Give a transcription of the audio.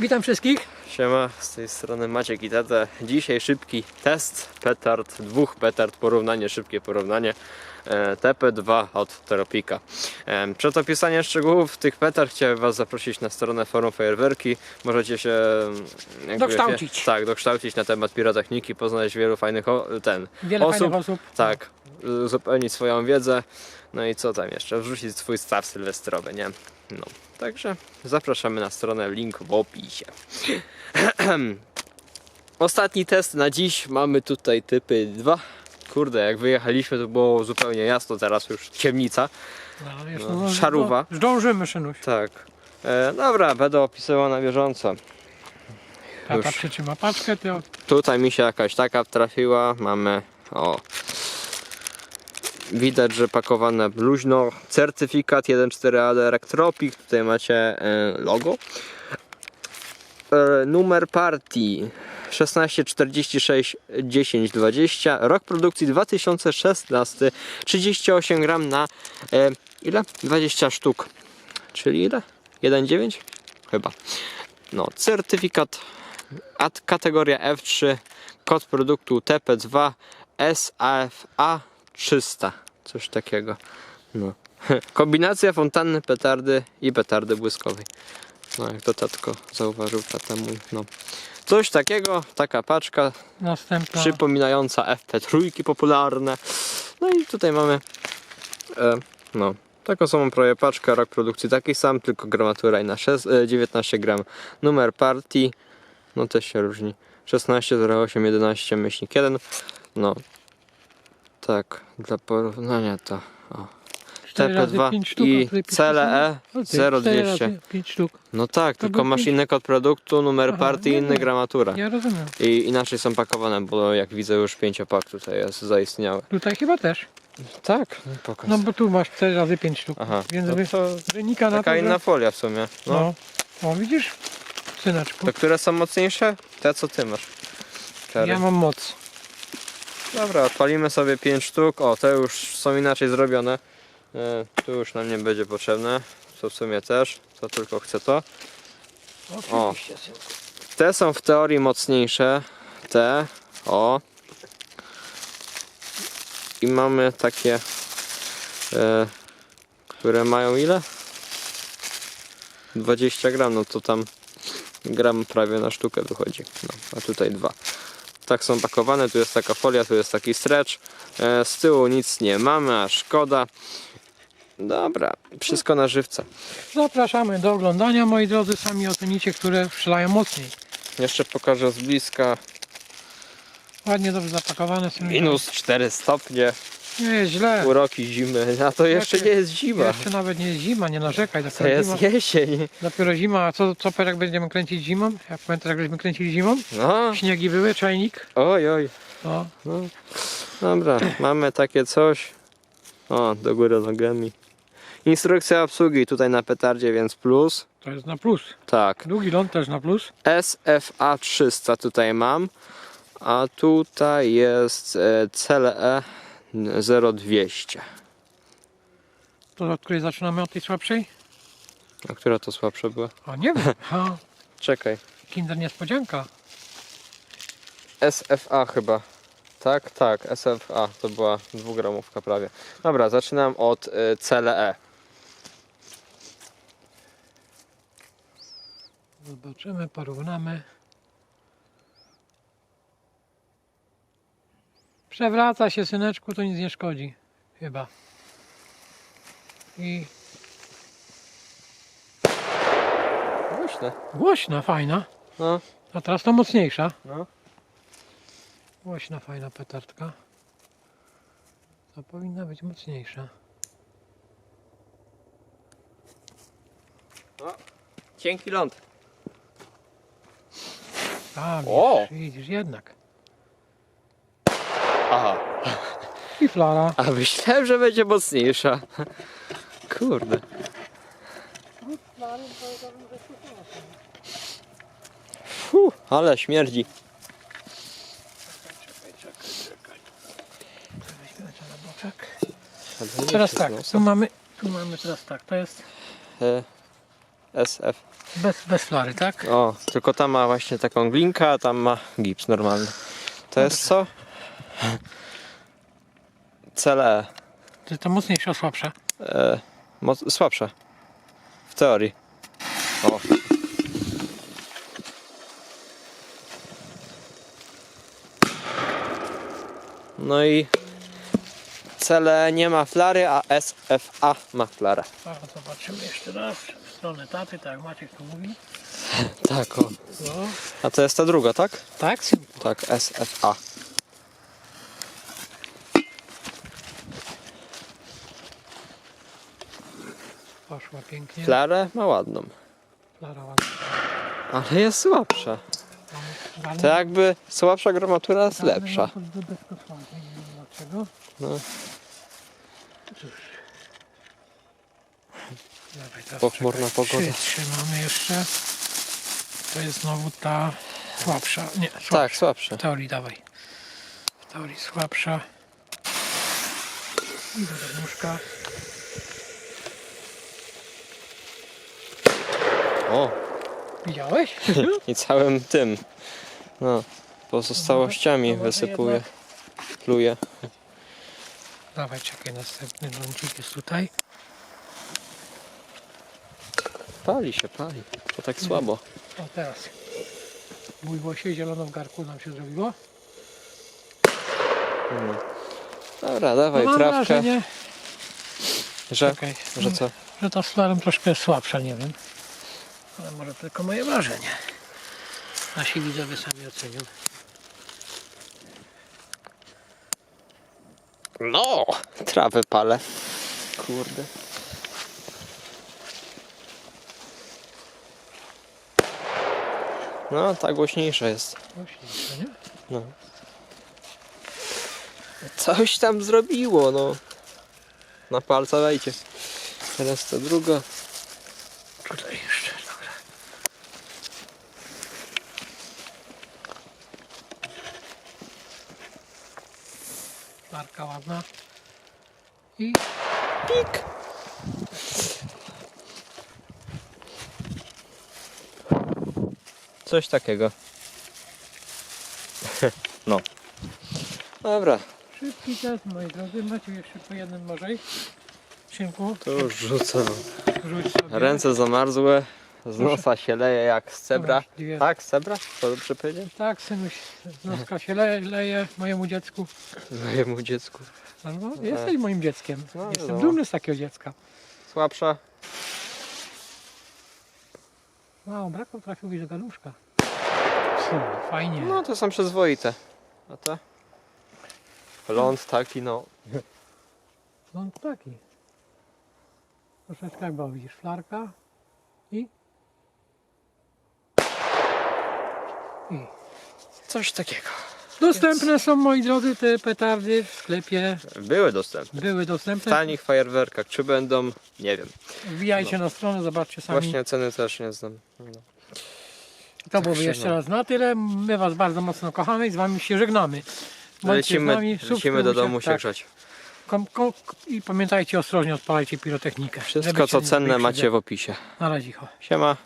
Witam wszystkich. Siema, z tej strony Maciek i Tata. Dzisiaj szybki test petard, dwóch petard, porównanie, szybkie porównanie e, TP2 od Tropika. E, Przed opisaniem szczegółów tych petard chciałem Was zaprosić na stronę forum Fajerwerki. Możecie się mm, Dokształcić. Wie, tak, dokształcić na temat pirotechniki, poznać wielu fajnych ten, Wiele osób. fajnych osób. Tak, uzupełnić swoją wiedzę. No i co tam jeszcze? Wrzucić swój staw sylwestrowy, nie? No, także zapraszamy na stronę, link w opisie. Ostatni test na dziś. Mamy tutaj typy 2. Kurde, jak wyjechaliśmy to było zupełnie jasno, teraz już ciemnica. No, wiesz, No, szarówa. no, Zdążymy, szynuś. Tak. E, dobra, będę opisywał na bieżąco. Tata Już. przytrzyma paczkę, to Tutaj mi się jakaś taka trafiła. Mamy o. Widać, że pakowane luźno. Certyfikat 1.4 Electropic. Tutaj macie e, logo. E, numer partii 1646 1020. Rok produkcji 2016. 38 gram na e, ile? 20 sztuk. Czyli ile? 1,9? Chyba. No, certyfikat At kategoria F3, kod produktu TP2 SAFA 300. Coś takiego. No. Kombinacja fontanny, petardy i petardy błyskowej. No jak to tatko zauważył tata mój. No. Coś takiego, taka paczka następna. przypominająca FP3 popularne. No i tutaj mamy e, no, taką samą prawie paczkę, rok produkcji taki sam, tylko gramatura i na 6, e, 19 gram. Numer partii, no też się różni. 16, 08, 11, myślnik 1. No, tak, dla porównania to o. Cztery razy TP2 pięć sztuk, i a tutaj CLE O ty, cztery 0200. razy pięć sztuk. No tak, tylko był masz pięć- inny kod produktu, numer Aha, partii, nie, inny nie. gramatura. Ja rozumiem. I inaczej są pakowane, bo jak widzę już pięciopak tutaj jest zaistniały. Tutaj chyba też. Tak, pokaż. No bo tu masz 4 razy 5 sztuk. Aha, Więc no wy- to wynika na taka to, inna że... folia w sumie. No. No. O, widzisz? Syneczku. To które są mocniejsze? Te co ty masz. Czary. Ja mam moc. Dobra, odpalimy sobie 5 sztuk. O, te już są inaczej zrobione. E, tu już nam nie będzie potrzebne. To w sumie też. To tylko chcę to. Synku. Te są w teorii mocniejsze. Te. O. I mamy takie, e, które mają ile? 20 gram, no to tam gram prawie na sztukę wychodzi. No, a tutaj dwa. Tak są pakowane, tu jest taka folia, tu jest taki stretch. E, z tyłu nic nie mamy, a szkoda. Dobra, wszystko na żywca. Zapraszamy do oglądania, moi drodzy. Sami ocenicie, które strzelają mocniej. Jeszcze pokażę z bliska. Ładnie, dobrze zapakowane. Minus 4 stopnie. Nie jest źle. uroki zimy, a to jeszcze nie jest zima. Jeszcze nawet nie jest zima, nie narzekaj. To Dopiero, zima, jest jesień. dopiero zima, a co, co jak będziemy kręcić zimą? Jak pamiętasz jak żeśmy kręcili zimą? No, Śniegi były, czajnik. oj, oj. No, No. Dobra, mamy takie coś. O, do góry nogami. Instrukcja obsługi tutaj na petardzie, więc plus. to jest na plus. Tak, Długi ląd też na plus. SFA 300 tutaj mam. A tutaj jest e, CLE 0200. To od której zaczynamy? Od tej słabszej? A która to słabsza była? A nie wiem. Ha, Czekaj. kinder niespodzianka. SFA chyba. Tak, tak, SFA to była dwugramówka prawie. Dobra, zaczynam od y, CLE. Zobaczymy, porównamy. Przewraca się syneczku, to nic nie szkodzi. Chyba. I Głośne. głośna, fajna. No, A teraz to mocniejsza. no. Głośna, fajna petardka. To powinna być mocniejsza. Cienki ląd. A, widzisz, widzisz jednak. Aha. I flara. A myślałem, że będzie mocniejsza. Kurde. Fuh, ale śmierdzi. Teraz tak, tu mamy, tu mamy teraz tak, to jest E, SF. Bez, bez flary, tak? O, tylko tam ma właśnie taką glinkę, a tam ma gips normalny. To jest co? CLE. To, to mocniejsza, słabsza. E, moc, słabsze. W teorii. O. No i CLE nie ma flary, a SFA ma flarę. A, zobaczymy jeszcze raz. W stronę taty, tak jak Maciek tu mówi. Tak, o. No. A to jest ta druga, tak? Tak. Tak, SFA. Pięknie. Flarę ma ładną, Flara ładna. ale jest słabsza. To jakby słabsza gramatura jest lepsza. Bezkosłanka, nie wiem dlaczego. No. Pochmurna pogoda. Trzy, trzy mamy jeszcze. To jest znowu ta słabsza. Nie, słabsza. Tak, słabsze. W teorii dawaj. W teorii słabsza. I do nóżka. O, Widziałeś? i całym tym. No, pozostałościami No, może wysypuje, pluje. Dawaj, czekaj, następny lądzik jest tutaj. Pali się, pali. To tak słabo. O, teraz. Bójło się, zielono w garku nam się zrobiło. No. Dobra, dawaj No mam trawkę. wrażenie, Że, czekaj, że co? że ta z troszkę słabsza, nie wiem. Ale może tylko moje wrażenie. Nasi widzowie sami ocenią. No! Trawę palę. Kurde. No, ta głośniejsza jest. Głośniejsze, nie? No. Coś tam zrobiło, no. Na palca wejdzie. Teraz to druga. Tutaj jeszcze, dobra. I Pik. Coś takiego. no. Dobra, szybki test, moi drodzy. Macie jeszcze po jednym może. Synku, to już rzucę. rzuć sobie. Ręce zamarzłe, z nosa się leje jak z cebra. Tak, z cebra? To dobrze powiedziałem? Tak, synuś, z noska się leje, leje mojemu dziecku. Mojemu dziecku. No, jesteś moim dzieckiem. No, Jestem no. dumny z takiego dziecka. Słabsza? Wow, brakło trafił do galuszka. Fajnie. No to są przyzwoite. A to? Ląd taki, no. No taki. Troszeczkę jak było, widzisz, flarka i... Coś takiego. Dostępne są, moi drodzy, te petardy w sklepie. Były dostępne. Były W dostępne. tanich fajerwerkach. Czy będą? Nie wiem. Wbijajcie na stronę, zobaczcie sami. Właśnie ceny też nie znam. No. to byłoby się jeszcze no. raz na tyle. My Was bardzo mocno kochamy i z Wami się żegnamy. Bądźcie z Lecimy, nami, lecimy do subskrybujcie, domu się tak. grzać. Kom, kom, I pamiętajcie, ostrożnie odpalajcie pirotechnikę. żeby Wszystko się co nie cenne macie w opisie. Na razie. Siema.